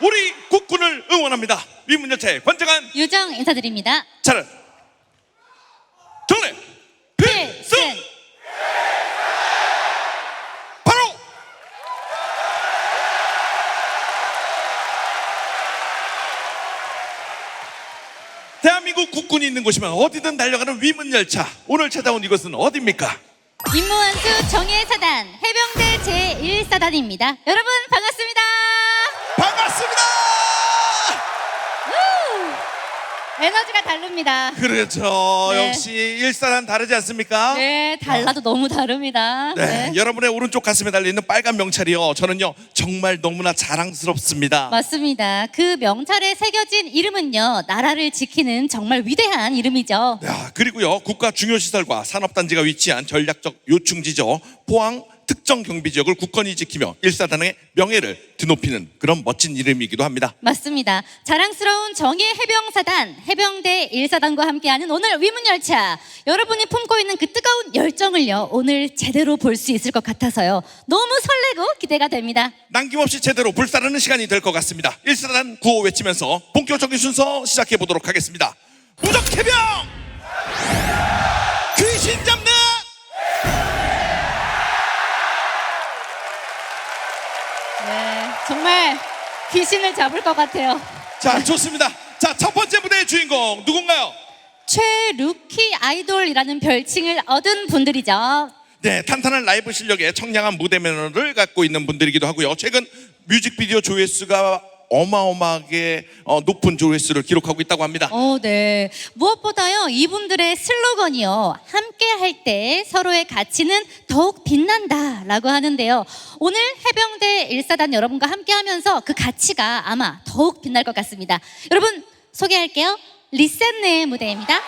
우리 국군을 응원합니다. 위문열차의 관장한 유정 인사드립니다. 차렷 정례 필승! 바로 대한민국 국군이 있는 곳이면 어디든 달려가는 위문열차 오늘 찾아온 이곳은 어디입니까? 임무원수 정예사단 해병대 제1사단입니다. 여러분. 반갑습니다 에너지가 다릅니다. 그렇죠 네. 역시 일사단 다르지 않습니까? 네, 달라도 너무 다릅니다. 네, 여러분의 오른쪽 가슴에 달려있는 빨간 명찰이요 저는요 정말 너무나 자랑스럽습니다 맞습니다. 그 명찰에 새겨진 이름은요, 나라를 지키는 정말 위대한 이름이죠. 야, 그리고요 국가 중요시설과 산업단지가 위치한 전략적 요충지죠 포항 특정 경비 지역을 굳건히 지키며 일사단의 명예를 드높이는 그런 멋진 이름이기도 합니다 맞습니다. 자랑스러운 정예 해병사단, 해병대 1사단과 함께하는 오늘 위문열차. 여러분이 품고 있는 그 뜨거운 열정을요, 오늘 제대로 볼 수 있을 것 같아서요. 너무 설레고 기대가 됩니다. 남김없이 제대로 불사르는 시간이 될 것 같습니다 일사단 구호 외치면서 본격적인 순서 시작해 보도록 하겠습니다 무적 해병 네, 정말 귀신을 잡을 것 같아요. 자 좋습니다 자 첫 번째 무대의 주인공 누군가요? 최루키 아이돌이라는 별칭을 얻은 분들이죠. 네, 탄탄한 라이브 실력에 청량한 무대 매너를 갖고 있는 분들이기도 하고요. 최근 뮤직비디오 조회수가 어마어마하게 어, 높은 조회수를 기록하고 있다고 합니다. 어, 네. 무엇보다요, 이분들의 슬로건이요. 함께 할 때 서로의 가치는 더욱 빛난다 라고 하는데요. 오늘 해병대 일사단 여러분과 함께 하면서 그 가치가 아마 더욱 빛날 것 같습니다. 여러분, 소개할게요. 리셋네의 무대입니다.